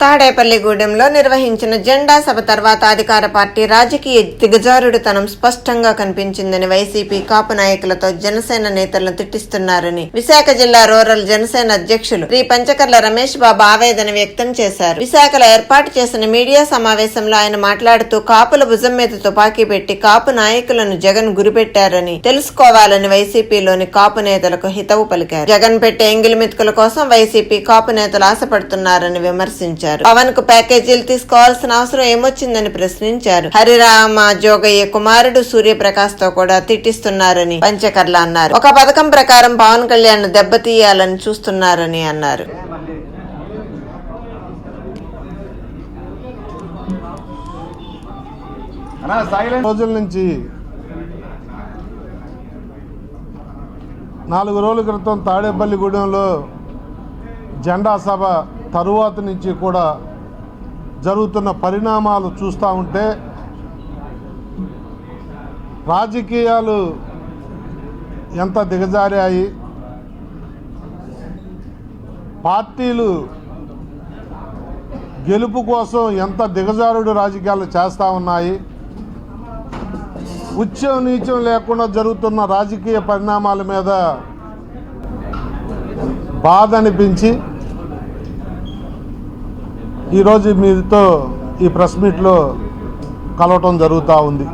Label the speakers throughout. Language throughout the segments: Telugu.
Speaker 1: తాడేపల్లిగూడెంలో నిర్వహించిన జెండా సభ తర్వాత అధికార పార్టీ రాజకీయ దిగజారుడుతనం స్పష్టంగా కనిపించిందని వైసీపీ కాపు నాయకులతో జనసేన నేతలను తిట్టిస్తున్నారని విశాఖ జిల్లా రూరల్ జనసేన అధ్యక్షులు శ్రీ పంచకర్ల రమేష్ బాబు ఆవేదన వ్యక్తం చేశారు. విశాఖలో ఏర్పాటు చేసిన మీడియా సమావేశంలో ఆయన మాట్లాడుతూ కాపుల భుజం మీద తుపాకీ పెట్టి కాపు నాయకులను జగన్ గురిపెట్టారని తెలుసుకోవాలని వైసీపీలోని కాపు నేతలకు హితవు పలికారు. జగన్ పెట్టే ఎంగిలి మెతుకుల కోసం వైసీపీ కాపు నేతలు ఆశపడుతున్నారని విమర్శించారు. పవన్కు ప్యాకేజీలు తీసుకోవాల్సిన అవసరం ఏమొచ్చిందని ప్రశ్నించారు. హరిరామ జోగయ్య కుమారుడు సూర్యప్రకాష్తో కూడా తిట్టిస్తున్నారని పంచకర్ల అన్నారు. ఒక పథకం ప్రకారం పవన్ కళ్యాణ్ దెబ్బతీయాలని చూస్తున్నారని అన్నారు.
Speaker 2: అన్నా సైలెంట్
Speaker 3: రోజుల నుంచి నాలుగు రోజుల క్రితం తాడేపల్లిగూడెంలో జెండా సభ తరువాత నుంచి కూడా జరుగుతున్న పరిణామాలు చూస్తూ ఉంటే రాజకీయాలు ఎంత దిగజారాయి పార్టీలు గెలుపు కోసం ఎంత దిగజారుడు రాజకీయాలు చేస్తూ ఉన్నాయి ఉచ్చం నీచం లేకుండా జరుగుతున్న రాజకీయ పరిణామాల మీద బాధ అనిపించి ఈరోజు మీతో ఈ ప్రెస్ మీట్లో కలవటం జరుగుతూ ఉంది.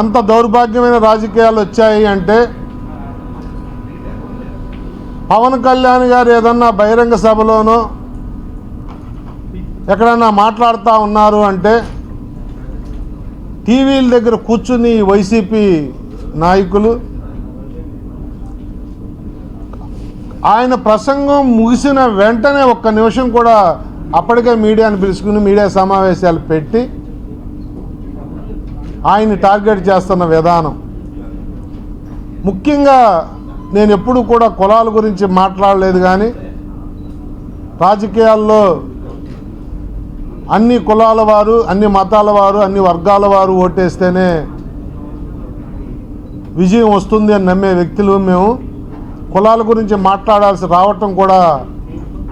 Speaker 3: ఎంత దౌర్భాగ్యమైన రాజకీయాలు వచ్చాయి అంటే పవన్ కళ్యాణ్ గారు ఏదన్నా బహిరంగ సభలోనో ఎక్కడన్నా మాట్లాడుతూ ఉన్నారు అంటే టీవీల దగ్గర కూర్చుని వైసీపీ నాయకులు ఆయన ప్రసంగం ముగిసిన వెంటనే ఒక్క నిమిషం కూడా అప్పటికే మీడియాను పిలుచుకుని మీడియా సమావేశాలు పెట్టి ఆయన్ని టార్గెట్ చేస్తున్న విధానం. ముఖ్యంగా నేను ఎప్పుడు కూడా కులాల గురించి మాట్లాడలేదు కానీ రాజకీయాల్లో అన్ని కులాల వారు అన్ని మతాల వారు అన్ని వర్గాల వారు ఓటేస్తేనే విజయం వస్తుంది అని నమ్మే వ్యక్తులు మేము. కులాల గురించి మాట్లాడాల్సి రావటం కూడా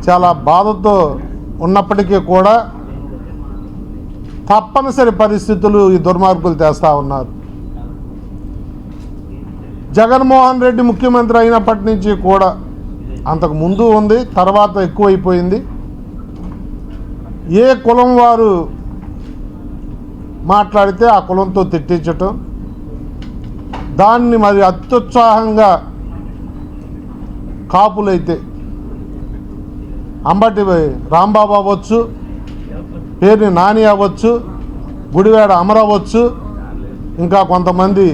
Speaker 3: చాలా బాధతో ఉన్నప్పటికీ కూడా తప్పనిసరి పరిస్థితులు ఈ దుర్మార్గులు తెస్తూ ఉన్నారు. జగన్మోహన్ రెడ్డి ముఖ్యమంత్రి అయినప్పటి నుంచి కూడా అంతకు ముందు ఉంది తర్వాత ఎక్కువైపోయింది. ఏ కులం వారు మాట్లాడితే ఆ కులంతో తిట్టించటం దాన్ని మరి అత్యుత్సాహంగా కాపులైతే అంబటి రాంబాబు అవ్వచ్చు పేరుని నాని అవ్వచ్చు గుడివాడ అమర అవ్వచ్చు ఇంకా కొంతమంది.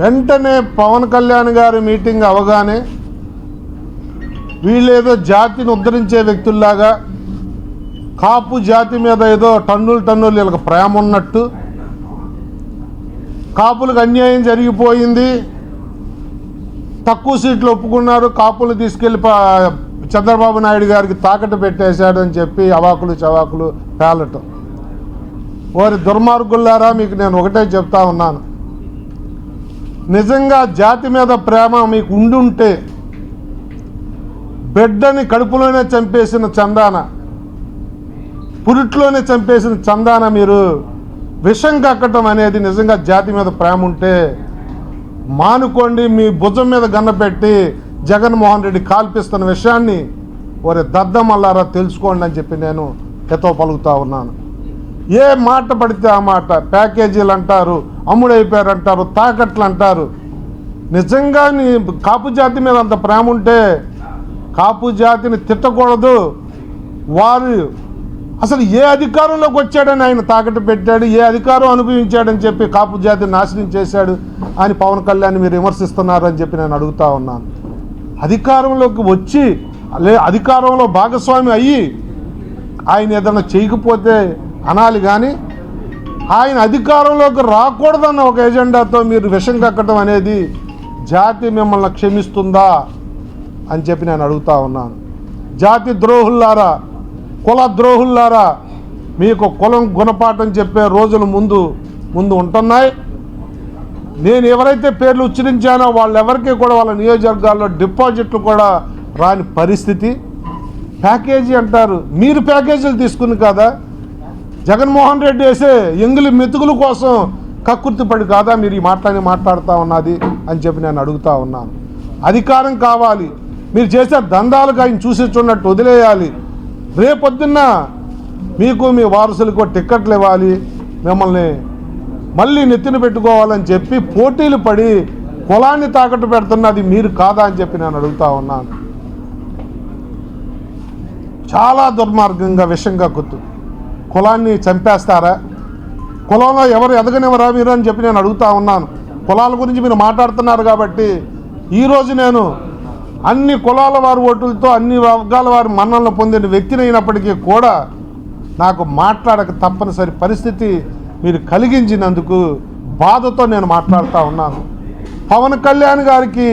Speaker 3: వెంటనే పవన్ కళ్యాణ్ గారి మీటింగ్ అవగానే వీళ్ళేదో జాతిని ఉద్ధరించే వ్యక్తుల్లాగా కాపు జాతి మీద ఏదో టన్నులు టన్నులు వీళ్ళకి ప్రేమ ఉన్నట్టు కాపులకు అన్యాయం జరిగిపోయింది. తక్కువ సీట్లు ఒప్పుకున్నారు కాపులు తీసుకెళ్ళి చంద్రబాబు నాయుడు గారికి తాకట్టు పెట్టేశాడు అని చెప్పి అవాకులు చవాకులు పేలటం. వారి దుర్మార్గుల్లారా మీకు నేను ఒకటే చెప్తా ఉన్నాను. నిజంగా జాతి మీద ప్రేమ మీకు ఉండుంటే బిడ్డని కడుపులోనే చంపేసిన చందాన పురిట్లోనే చంపేసిన చందాన మీరు విషం కక్కటం అనేది నిజంగా జాతి మీద ప్రేమ ఉంటే మానుకోండి మీ భుజం మీద గన్నపెట్టి జగన్మోహన్ రెడ్డి కాల్పిస్తున్న విషయాన్ని వారి దద్దమల్లారా తెలుసుకోండి అని చెప్పి నేను ఎతో పలుకుతా ఉన్నాను. ఏ మాట పడితే ఆ మాట ప్యాకేజీలు అంటారు అమ్ముడైపోయారు అంటారు తాకట్లు అంటారు నిజంగా నీ కాపు జాతి మీద అంత ప్రేమ ఉంటే కాపు జాతిని తిట్టకూడదు. వారు అసలు ఏ అధికారంలోకి వచ్చాడని ఆయన తాకట్టు పెట్టాడు ఏ అధికారం అనుభవించాడని చెప్పి కాపు జాతి నాశనం చేశాడు అని పవన్ కళ్యాణ్ మీరు విమర్శిస్తున్నారు అని చెప్పి నేను అడుగుతా ఉన్నాను. అధికారంలోకి వచ్చి లే అధికారంలో భాగస్వామి అయ్యి ఆయన ఏదైనా చేయకపోతే అనాలి కానీ ఆయన అధికారంలోకి రాకూడదన్న ఒక ఎజెండాతో మీరు విషం కక్కడం అనేది జాతి మిమ్మల్ని క్షమిస్తుందా అని చెప్పి నేను అడుగుతా ఉన్నాను. జాతి ద్రోహుల్లారా కుల ద్రోహుల్లారా మీకు కులం గుణపాఠం చెప్పే రోజులు ముందు ముందు ఉంటున్నాయి. నేను ఎవరైతే పేర్లు ఉచ్చరించానో వాళ్ళెవరికి కూడా వాళ్ళ నియోజకవర్గాల్లో డిపాజిట్లు కూడా రాని పరిస్థితి. ప్యాకేజీ అంటారు. మీరు ప్యాకేజీలు తీసుకుని కదా? జగన్మోహన్ రెడ్డి వేసే ఎంగిలి మెతుకుల కోసం కక్కుర్తిపడి కాదా? మీరు ఈ మాట్లాడి మాట్లాడుతూ ఉన్నది అని చెప్పి నేను అడుగుతా ఉన్నాను. అధికారం కావాలి. మీరు చేసే దందాలకు ఆయన చూసి వదిలేయాలి. రేపొద్దున్న మీకు మీ వారసులకు టిక్కెట్లు ఇవ్వాలి. మిమ్మల్ని మళ్ళీ నెత్తిన పెట్టుకోవాలని చెప్పి పోటీలు పడి కులాన్ని తాకట్టు పెడుతున్నది మీరు కాదా అని చెప్పి నేను అడుగుతా ఉన్నాను. చాలా దుర్మార్గంగా విషంగా గుర్తు. కులాన్ని చంపేస్తారా? కులంలో ఎవరు ఎదగనివ్వరా మీరు అని చెప్పి నేను అడుగుతా ఉన్నాను. కులాల గురించి మీరు మాట్లాడుతున్నారు కాబట్టి ఈరోజు నేను అన్ని కులాల వారి ఓటులతో అన్ని వర్గాల వారి మన్నలను పొందిన వ్యక్తిని అయినప్పటికీ కూడా నాకు మాట్లాడక తప్పనిసరి పరిస్థితి మీరు కలిగించినందుకు బాధతో నేను మాట్లాడుతూ ఉన్నాను. పవన్ కళ్యాణ్ గారికి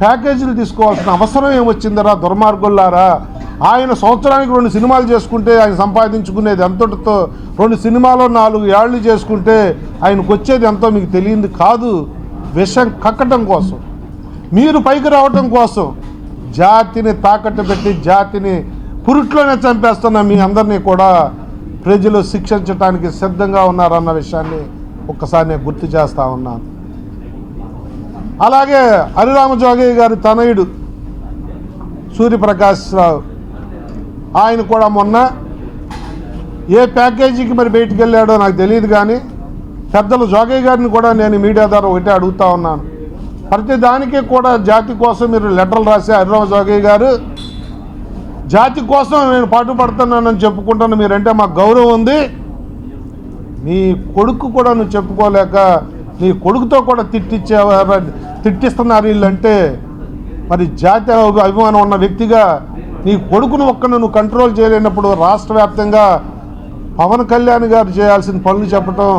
Speaker 3: ప్యాకేజీలు తీసుకోవాల్సిన అవసరం ఏమొచ్చిందరా దుర్మార్గుల్లారా? ఆయన సంవత్సరానికి రెండు సినిమాలు చేసుకుంటే ఆయన సంపాదించుకునేది ఎంతటితో? రెండు సినిమాలో నాలుగు ఏళ్ళు చేసుకుంటే ఆయనకు వచ్చేది ఎంతో మీకు తెలియంది కాదు? విషం కక్కటం కోసం. మీరు పైకి రావటం కోసం జాతిని తాకట్టు పెట్టి జాతిని పురుట్లోనే చంపేస్తున్న మీ అందరినీ కూడా ప్రజలు శిక్షించడానికి సిద్ధంగా ఉన్నారన్న విషయాన్ని ఒక్కసారి నేను గుర్తు చేస్తా ఉన్నాను. అలాగే హరిరామజోగయ్య గారి తనయుడు సూర్యప్రకాష్ రావు ఆయన కూడా మొన్న ఏ ప్యాకేజీకి మరి బయటికి వెళ్ళాడో నాకు తెలియదు కానీ పెద్దలు జోగయ్య గారిని కూడా నేను మీడియా ద్వారా ఒకటే అడుగుతా ఉన్నాను. ప్రతి దానికి కూడా జాతి కోసం మీరు లెటర్లు రాసే హరిరామ జోగయ్య గారు జాతి కోసం నేను పాటుపడుతున్నానని చెప్పుకుంటాను మీరంటే మాకు గౌరవం ఉంది. నీ కొడుకు కూడా నువ్వు చెప్పుకోలేక నీ కొడుకుతో కూడా తిట్టించే తిట్టిస్తున్నారు వీళ్ళంటే మరి జాతి అభిమానం ఉన్న వ్యక్తిగా నీ కొడుకును ఒక్కను నువ్వు కంట్రోల్ చేయలేనప్పుడు రాష్ట్ర వ్యాప్తంగా పవన్ కళ్యాణ్ గారు చేయాల్సిన పనులు చెప్పటం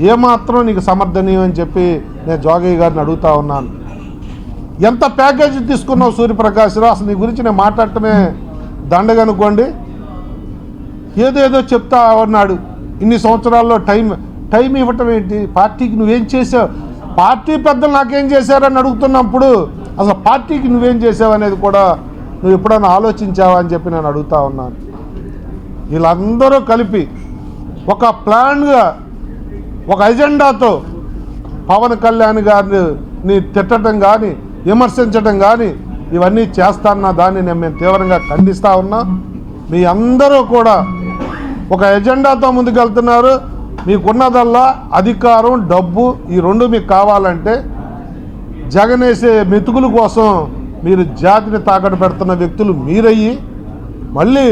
Speaker 3: ఏమాత్రం నీకు సమర్థనీయం అని చెప్పి నేను జోగయ్య గారిని అడుగుతా ఉన్నాను. ఎంత ప్యాకేజీ తీసుకున్నావు సూర్యప్రకాశ్రావు? అసలు నీ గురించి నేను మాట్లాడటమే దండగనుకోండి ఏదేదో చెప్తా ఉన్నాడు. ఇన్ని సంవత్సరాల్లో టైం టైం ఇవ్వటం ఏంటి? పార్టీకి నువ్వేం చేసావు? పార్టీ పెద్దలు నాకేం చేశారని అడుగుతున్నప్పుడు అసలు పార్టీకి నువ్వేం చేసావు అనేది కూడా నువ్వు ఎప్పుడైనా ఆలోచించావా అని చెప్పి నేను అడుగుతా ఉన్నాను. వీళ్ళందరూ కలిపి ఒక ప్లాన్గా ఒక ఎజెండాతో పవన్ కళ్యాణ్ గారిని తిట్టడం కానీ విమర్శించడం కానీ ఇవన్నీ చేస్తాన్న దాన్ని నేను మేము తీవ్రంగా ఖండిస్తూ ఉన్నా. మీ అందరూ కూడా ఒక ఎజెండాతో ముందుకెళ్తున్నారు. మీకున్నదల్లా అధికారం డబ్బు ఈ రెండు మీకు కావాలంటే జగనేసే మెతుకుల కోసం మీరు జాతిని తాకట్టు పెడుతున్న వ్యక్తులు మీరయ్యి మళ్ళీ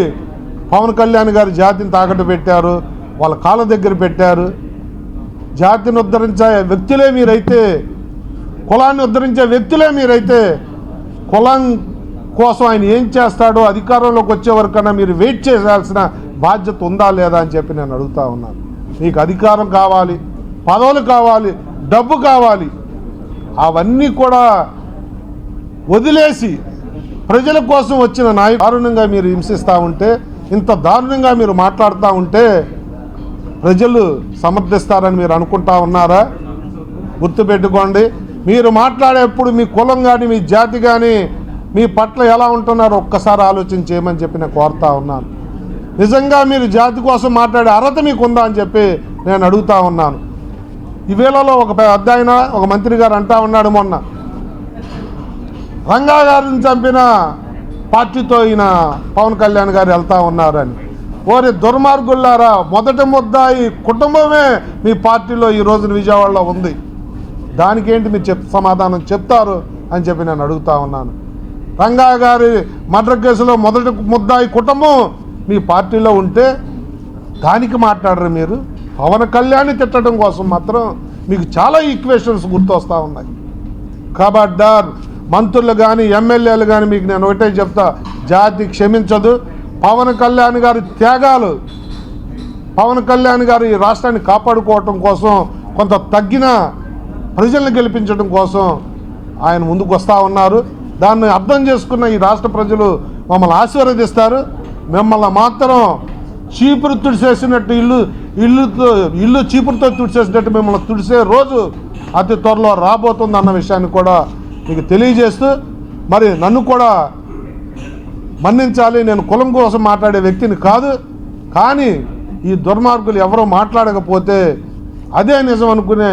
Speaker 3: పవన్ కళ్యాణ్ గారు జాతిని తాకట్టు పెట్టారు వాళ్ళ కాళ్ళ దగ్గర పెట్టారు. జాతిని ఉద్ధరించే వ్యక్తులే మీరైతే కులాన్ని ఉద్ధరించే వ్యక్తులే మీరైతే కులం కోసం ఆయన ఏం చేస్తాడో అధికారంలోకి వచ్చే వరకన్నా మీరు వెయిట్ చేయాల్సిన బాధ్యత ఉందా లేదా అని చెప్పి నేను అడుగుతా ఉన్నాను మీకు అధికారం కావాలి పదవులు కావాలి డబ్బు కావాలి. అవన్నీ కూడా వదిలేసి ప్రజల కోసం వచ్చిన నాయకు దారుణంగా మీరు హింసిస్తూ ఉంటే ఇంత దారుణంగా మీరు మాట్లాడుతూ ఉంటే ప్రజలు సమర్థిస్తారని మీరు అనుకుంటా ఉన్నారా? గుర్తుపెట్టుకోండి. మీరు మాట్లాడేప్పుడు మీ కులం కానీ మీ జాతి కానీ మీ పట్ల ఎలా ఉంటున్నారో ఒక్కసారి ఆలోచన చేయమని చెప్పి నేను కోరుతా ఉన్నాను. నిజంగా మీరు జాతి కోసం మాట్లాడే అర్హత మీకు ఉందా అని చెప్పి నేను అడుగుతా ఉన్నాను. ఈ వేళలో ఒక పెద్ద ఆయన ఒక మంత్రి గారు అంటా ఉన్నాడు మొన్న. రంగా గారిని చంపిన పార్టీతో ఈయన పవన్ కళ్యాణ్ గారు వెళ్తా ఉన్నారని. ఓరి దుర్మార్గుల్లారా మొదటి ముద్ద ఈ కుటుంబమే మీ పార్టీలో ఈ రోజున విజయవాడలో ఉంది. దానికేంటి మీరు చెప్ సమాధానం చెప్తారు అని చెప్పి నేను అడుగుతా ఉన్నాను. రంగా గారి మర్డర్ కేసులో మొదటి ముద్దాయి కుటుంబం మీ పార్టీలో ఉంటే దానికి మాట్లాడరు మీరు. పవన్ కళ్యాణ్ తిట్టడం కోసం మాత్రం మీకు చాలా ఈక్వేషన్స్ గుర్తొస్తూ ఉన్నాయి. కబడ్డార్ మంత్రులు కానీ ఎమ్మెల్యేలు కానీ మీకు నేను ఒకటే చెప్తా జాతి క్షమించదు పవన్ కళ్యాణ్ గారి త్యాగాలు పవన్ కళ్యాణ్ గారు ఈ రాష్ట్రాన్ని కాపాడుకోవటం కోసం కొంత తగ్గిన ప్రజల్ని గెలిపించడం కోసం ఆయన ముందుకు వస్తూ ఉన్నారు. దాన్ని అర్థం చేసుకున్న ఈ రాష్ట్ర ప్రజలు మమ్మల్ని ఆశీర్వదిస్తారు. మిమ్మల్ని మాత్రం చీపురు తుడిసేసినట్టు ఇల్లు ఇల్లుతో ఇల్లు చీపురుతో తుడిచేసినట్టు మిమ్మల్ని తుడిసే రోజు అతి త్వరలో రాబోతుంది అన్న విషయాన్ని కూడా మీకు తెలియజేస్తూ మరి నన్ను కూడా మన్నించాలి నేను కులం కోసం మాట్లాడే వ్యక్తిని కాదు. కానీ ఈ దుర్మార్గులు ఎవరో మాట్లాడకపోతే అదే నిజం అనుకునే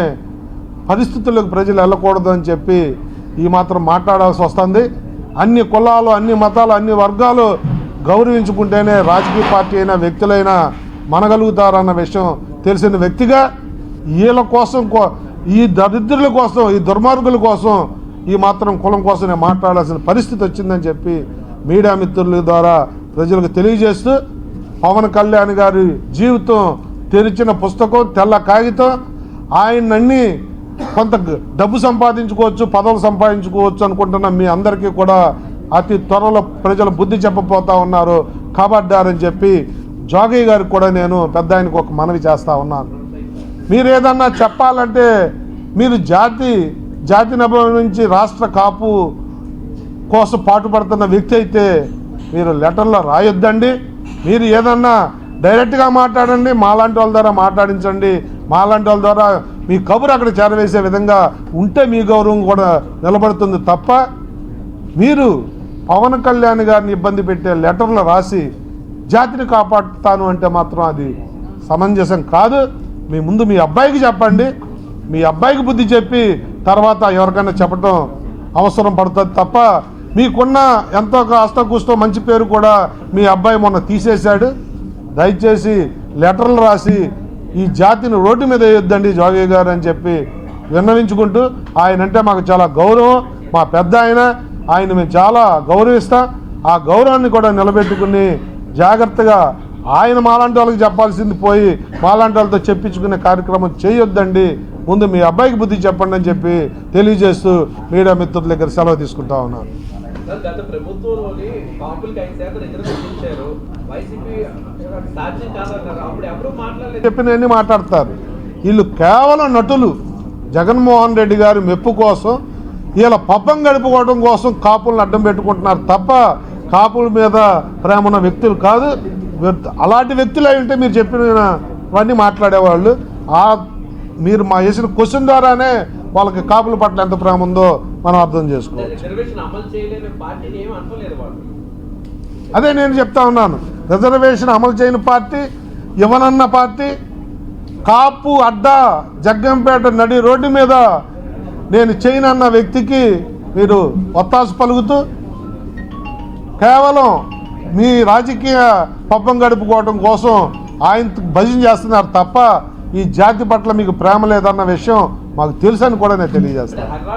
Speaker 3: పరిస్థితులకు ప్రజలు వెళ్ళకూడదు అని చెప్పి ఈ మాత్రం మాట్లాడాల్సి వస్తుంది. అన్ని కులాలు అన్ని మతాలు అన్ని వర్గాలు గౌరవించుకుంటేనే రాజకీయ పార్టీ అయినా వ్యక్తులైనా మనగలుగుతారన్న విషయం తెలిసిన వ్యక్తిగా వీళ్ళ కోసం కో- ఈ దరిద్రుల కోసం ఈ దుర్మార్గుల కోసం ఈ మాత్రం కులం కోసం మాట్లాడాల్సిన పరిస్థితి వచ్చిందని చెప్పి మీడియా మిత్రుల ద్వారా ప్రజలకు తెలియజేస్తూ పవన్ కళ్యాణ్ గారి జీవితం తెరిచిన పుస్తకం తెల్ల కాగితం ఆయనన్ని కొంత డబ్బు సంపాదించుకోవచ్చు పదవులు సంపాదించుకోవచ్చు అనుకుంటున్న మీ అందరికీ కూడా అతి త్వరలో ప్రజలు బుద్ధి చెప్పబోతా ఉన్నారు. కాబడ్డారని చెప్పి జోగయ్య గారికి కూడా నేను పెద్ద ఆయనకు ఒక మనవి చేస్తూ ఉన్నాను. మీరు ఏదన్నా చెప్పాలంటే మీరు జాతి జాతి నభ నుంచి రాష్ట్ర కాపు కోసం పాటుపడుతున్న వ్యక్తి అయితే మీరు లెటర్లో రాయొద్దండి. మీరు ఏదన్నా డైరెక్ట్గా మాట్లాడండి మాలాంటి వాళ్ళ ద్వారా మాట్లాడించండి. మాలాంటి వాళ్ళ ద్వారా మీ కబురు అక్కడ చేరవేసే విధంగా ఉంటే మీ గౌరవం కూడా నిలబడుతుంది తప్ప మీరు పవన్ కళ్యాణ్ గారిని ఇబ్బంది పెట్టే లెటర్లు రాసి జాతిని కాపాడుతాను అంటే మాత్రం అది సమంజసం కాదు. మీ ముందు మీ అబ్బాయికి చెప్పండి. మీ అబ్బాయికి బుద్ధి చెప్పి తర్వాత ఎవరికైనా చెప్పటం అవసరం పడుతుంది తప్ప మీకున్న ఎంతో కాస్త కూస్తో మంచి పేరు కూడా మీ అబ్బాయి మొన్న తీసేశాడు. దయచేసి లెటర్లు రాసి ఈ జాతిని రోడ్డు మీద వేయొద్దండి జోగయ్య గారు అని చెప్పి విన్నవించుకుంటూ ఆయన అంటే మాకు చాలా గౌరవం. మా పెద్ద ఆయన ఆయన మేము చాలా గౌరవిస్తాం. ఆ గౌరవాన్ని కూడా నిలబెట్టుకుని జాగ్రత్తగా ఆయన మాలాంటి వాళ్ళకి చెప్పాల్సింది పోయి మాలాంటి వాళ్ళతో చెప్పించుకునే కార్యక్రమం చేయొద్దండి. ముందు మీ అబ్బాయికి బుద్ధి చెప్పండి అని చెప్పి తెలియజేస్తూ మీడియా మిత్రుల దగ్గర సెలవు తీసుకుంటా ఉన్నాను.
Speaker 2: గత ప్రభుత్వంలోని కాపులకి ఐదు శాతం రిజర్వేషన్ ఇచ్చారు వైసీపీ సాధ్యం కాదన్నారు అప్పుడు ఎవరు మాట్లాడలేదు?
Speaker 3: చెప్పినవన్నీ మాట్లాడతారు. వీళ్ళు కేవలం నటులు జగన్మోహన్ రెడ్డి గారి మెప్పు కోసం వీళ్ళ పబ్బం గడుపుకోవడం కోసం కాపులను అడ్డం పెట్టుకుంటున్నారు తప్ప కాపుల మీద ప్రేమ ఉన్న వ్యక్తులు కాదు. అలాంటి వ్యక్తులు అయి ఉంటే మీరు చెప్పినవన్నీ మాట్లాడేవాళ్ళు. ఆ మీరు మా వేసిన క్వశ్చన్ ద్వారానే వాళ్ళకి కాపుల పట్ల ఎంత ప్రేమ ఉందో మనం అర్థం
Speaker 2: వాళ్ళు.
Speaker 3: అదే నేను చెప్తా ఉన్నాను. రిజర్వేషన్ అమలు చేయని పార్టీ ఇవ్వనన్న పార్టీ కాపు అడ్డా జగ్గంపేట నడి రోడ్డు మీద నేను చేయనన్న వ్యక్తికి మీరు ఒత్తాసు పలుకుతూ కేవలం మీ రాజకీయ పబ్బం గడుపుకోవడం కోసం ఆయన భజన చేస్తున్నారు తప్ప ఈ జాతి పట్ల మీకు ప్రేమ లేదన్న విషయం మాకు తెలుసని కూడా నేను తెలియజేస్తాను.